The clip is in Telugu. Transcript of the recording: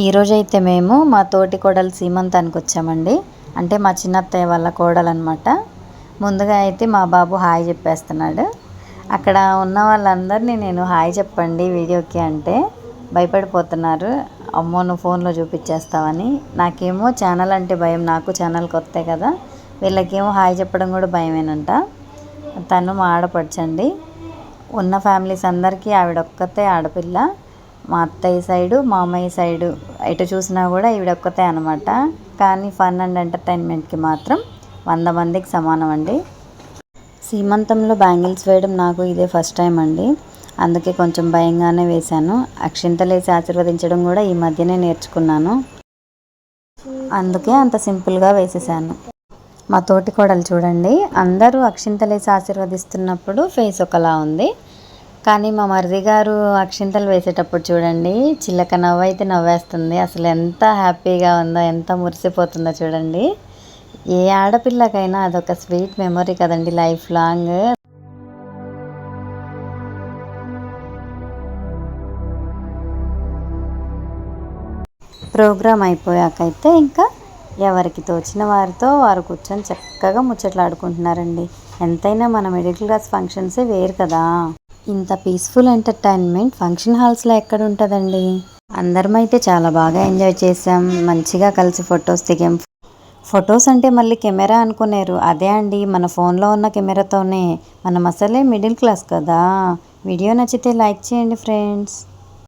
ఈరోజైతే మేము మా తోటి కోడలు సీమంతానికి వచ్చామండి. అంటే మా చిన్నత్తయ్య వాళ్ళ కోడలు అనమాట ముందుగా అయితే మా బాబు హాయ్ చెప్పేస్తున్నాడు. అక్కడ ఉన్న వాళ్ళందరినీ నేను హాయ్ చెప్పండి వీడియోకి అంటే భయపడిపోతున్నారు. అమ్మో నువ్వు ఫోన్లో చూపించేస్తావని. నాకేమో ఛానల్ అంటే భయం నాకు ఛానల్ కొత్త కదా. వీళ్ళకేమో హాయ్ చెప్పడం కూడా భయమేనంట. తను మా ఆడపడచండి. ఉన్న ఫ్యామిలీస్ అందరికీ ఆవిడ ఒక్కతే ఆడపిల్ల. మా అత్తయ్య సైడు మామయ్య సైడు ఎటు చూసినా కూడా ఈవిడ ఒక్కతే అనమాట కానీ ఫన్ అండ్ ఎంటర్టైన్మెంట్కి మాత్రం వంద మందికి సమానం అండి. సీమంతంలో బ్యాంగిల్స్ వేయడం నాకు ఇదే ఫస్ట్ టైం అండి. అందుకే కొంచెం భయంగానే వేశాను. అక్షింతలేసి ఆశీర్వదించడం కూడా ఈ మధ్యనే నేర్చుకున్నాను. అందుకే అంత సింపుల్గా వేసేసాను. మా తోటి కోడలు చూడండి. అందరూ అక్షింతలేసి ఆశీర్వదిస్తున్నప్పుడు ఫేస్ ఒకలా ఉంది. కానీ మా మరిది గారు అక్షింతలు వేసేటప్పుడు చూడండి చిల్లక నవ్వు అయితే నవ్వేస్తుంది. అసలు ఎంత హ్యాపీగా ఉందో ఎంత మురిసిపోతుందో చూడండి. ఏ ఆడపిల్లకైనా అదొక స్వీట్ మెమొరీ కదండి లైఫ్ లాంగ్. ప్రోగ్రామ్ అయితే ఇంకా ఎవరికి తోచిన వారితో వారు కూర్చొని చక్కగా ముచ్చట్లాడుకుంటున్నారండి. ఎంతైనా మన మిడిల్ క్లాస్ ఫంక్షన్సే వేరు కదా. ఇంత పీస్ఫుల్ ఎంటర్టైన్మెంట్ ఫంక్షన్ హాల్స్లో ఎక్కడ ఉంటుందండి? అందరం అయితే చాలా బాగా ఎంజాయ్ చేసాం మంచిగా కలిసి ఫొటోస్ దిగాం. ఫొటోస్ అంటే మళ్ళీ కెమెరా అనుకునేరు. అదే అండి మన ఫోన్లో ఉన్న కెమెరాతోనే. మనం అసలే మిడిల్ క్లాస్ కదా. వీడియో నచ్చితే లైక్ చేయండి ఫ్రెండ్స్